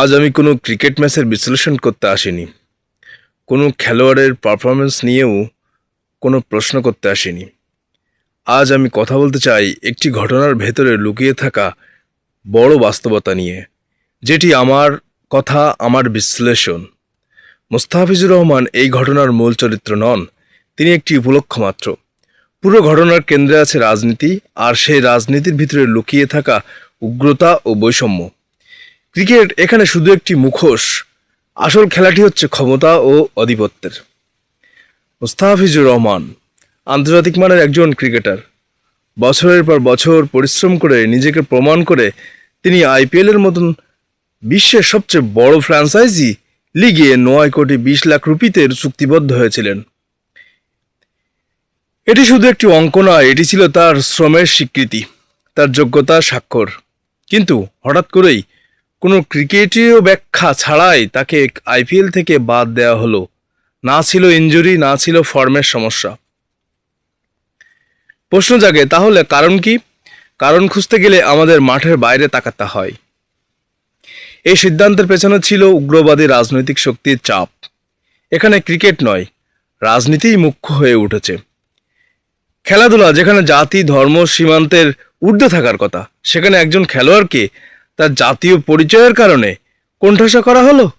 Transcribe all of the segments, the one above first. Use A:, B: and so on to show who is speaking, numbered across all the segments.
A: আজ আমি কোনো ক্রিকেট ম্যাচের বিশ্লেষণ করতে আসিনি। কোনো খেলোয়াড়ের পারফরমেন্স নিয়েও কোনো প্রশ্ন করতে আসিনি। আজ আমি কথা বলতে চাই একটি ঘটনার ভেতরে লুকিয়ে থাকা বড় বাস্তবতা নিয়ে, যেটি আমার কথা, আমার বিশ্লেষণ। মুস্তাফিজুর রহমান এই ঘটনার মূল চরিত্র নন, তিনি একটি উপলক্ষ মাত্র। পুরো ঘটনার কেন্দ্রে আছে রাজনীতি, আর সেই রাজনীতির ভিতরে লুকিয়ে থাকা উগ্রতা ও বৈষম্য। ক্রিকেট এখানে শুধু একটি মুখোশ। আসল খেলাটি হচ্ছে ক্ষমতা ও আধিপত্যের। মুস্তাফিজুর রহমান, আন্তর্জাতিক মানের একজন ক্রিকেটার। বছরের পর বছর পরিশ্রম করে নিজেকে প্রমাণ করে তিনি আইপিএলের মতন বিশ্বের সবচেয়ে বড় ফ্র্যাঞ্চাইজি লিগে নয় কোটি বিশ লাখ রুপিতে চুক্তিবদ্ধ হয়েছিলেন। এটি শুধু একটি অঙ্ক নয়, এটি ছিল তার শ্রমের স্বীকৃতি, তার যোগ্যতা স্বাক্ষর। কিন্তু হঠাৎ করেই কোনো ক্রিকেটীয় ব্যাখ্যা ছাড়াই তাকে আইপিএল থেকে বাদ দেওয়া হলো। না ছিল ইনজুরি, না ছিল ফর্মের সমস্যা। প্রশ্ন জাগে, তাহলে কারণ কি? কারণ খুঁজতে গেলে আমাদের মাঠের বাইরে তাকাতে হয়। এই সিদ্ধান্তের পেছনে ছিল উগ্রবাদী রাজনৈতিক শক্তির চাপ। এখানে ক্রিকেট নয়, রাজনীতিই মুখ্য হয়ে উঠেছে। খেলাধুলা, যেখানে জাতি, ধর্ম, সীমান্তের ঊর্ধ্বে থাকার কথা, সেখানে একজন খেলোয়াড়কে তার জাতীয় পরিচয়ের কারণে কোণঠাসা করা হলো?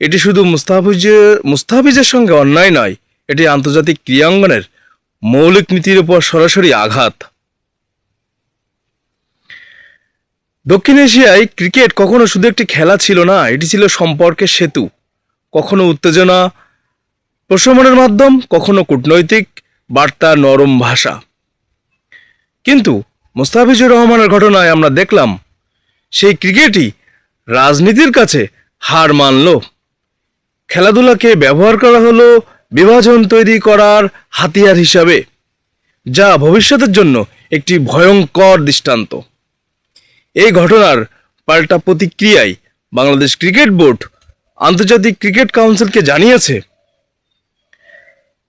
A: এটি শুধু মুস্তাফিজের মুস্তাফিজের সঙ্গে অন্যায় নয়, এটি আন্তর্জাতিক ক্রীড়াঙ্গনের মৌলিক নীতির উপর সরাসরি আঘাত। দক্ষিণ এশিয়ায় ক্রিকেট কখনো শুধু একটি খেলা ছিল না, এটি ছিল সম্পর্কের সেতু। কখনো উত্তেজনা প্রশমনের মাধ্যম, কখনো কূটনৈতিক বার্তা নরম ভাষা। কিন্তু মুস্তাফিজুর রহমানের ঘটনায় আমরা দেখলাম সেই ক্রিকেটই রাজনীতির কাছে হার মানল। খেলাধুলাকে ব্যবহার করা হলো বিভাজন তৈরি করার হাতিয়ার হিসাবে, যা ভবিষ্যতের জন্য একটি ভয়ঙ্কর দৃষ্টান্ত। এই ঘটনার পাল্টা প্রতিক্রিয়ায় বাংলাদেশ ক্রিকেট বোর্ড আন্তর্জাতিক ক্রিকেট কাউন্সিলকে জানিয়েছে।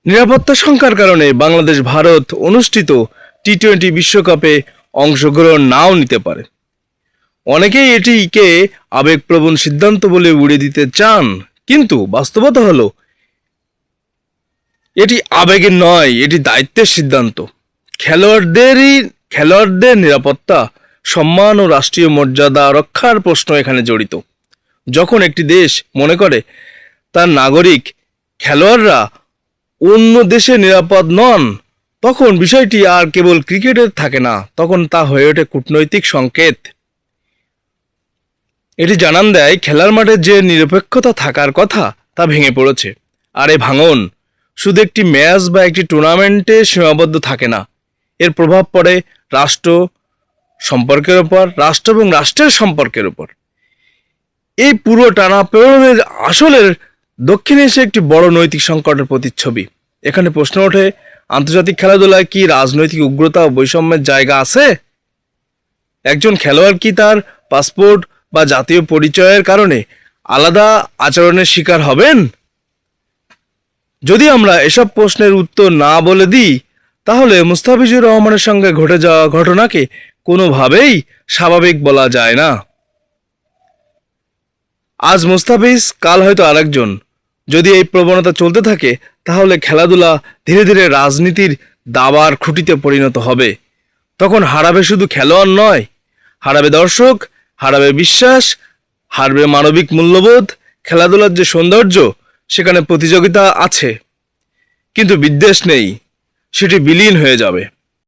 A: নিরাপত্তা সংখ্যার কারণে বাংলাদেশ ভারত অনুষ্ঠিত টি টোয়েন্টি বিশ্বকাপে অংশগ্রহণ নাও নিতে পারে। অনেকেই এটিকে আবেগপ্রবণ সিদ্ধান্ত বলে উড়িয়ে দিতে চান, কিন্তু বাস্তবতা হলো, এটি আবেগের নয়, এটি দায়িত্বের সিদ্ধান্ত। খেলোয়াড়দেরই, খেলোয়াড়দের নিরাপত্তা, সম্মান ও রাষ্ট্রীয় মর্যাদা রক্ষার প্রশ্ন এখানে জড়িত। যখন একটি দেশ মনে করে, তার নাগরিক, খেলোয়াড়রা অন্য দেশে নিরাপদ নন, তখন বিষয়টি আর কেবল ক্রিকেটের থাকে না, তখন তা হয়ে ওঠে কূটনৈতিক সংকেত। এটি জানান দেয়, খেলার মাঠে যে নিরপেক্ষতা থাকার কথা, তা ভেঙে পড়েছে। আর ভাঙন, শুধু একটি ম্যাচ বা একটি টুর্নামেন্টে সীমাবদ্ধ থাকে না। এর প্রভাব পড়ে রাষ্ট্র সম্পর্কের উপর, রাষ্ট্র এবং রাষ্ট্রের সম্পর্কের উপর। এই পুরো টানা প্রেরণের আসলের দক্ষিণ এশিয়া একটি বড় নৈতিক সংকটের প্রতিচ্ছবি। এখানে প্রশ্ন ওঠে, আন্তর্জাতিক খেলাধুলায় কি রাজনৈতিক উগ্রতা ও বৈষম্যের জায়গা আছে? একজন খেলোয়াড় কি তার পাসপোর্ট বা জাতীয় পরিচয়ের কারণে আলাদা আচরণের শিকার হবেন? যদি আমরা এসব প্রশ্নের উত্তর না বলে দিই, তাহলে মুস্তাফিজুর রহমানের সঙ্গে ঘটে যাওয়া ঘটনাকে কোনোভাবেই স্বাভাবিক বলা যায় না। আজ মুস্তাফিজ, কাল হয়তো আরেকজন। যদি এই প্রবণতা চলতে থাকে, তাহলে খেলাধুলা ধীরে ধীরে রাজনীতির দাবার খুঁটিতে পরিণত হবে। তখন হারাবে শুধু খেলোয়াড় নয়, হারাবে দর্শক হারাবে বিশ্বাস, হারবে মানবিক মূল্যবোধ, খেলাধুলার যে সৌন্দর্য, সেখানে প্রতিযোগিতা আছে। কিন্তু বিদ্বেষ নেই, সেটি বিলীন হয়ে যাবে।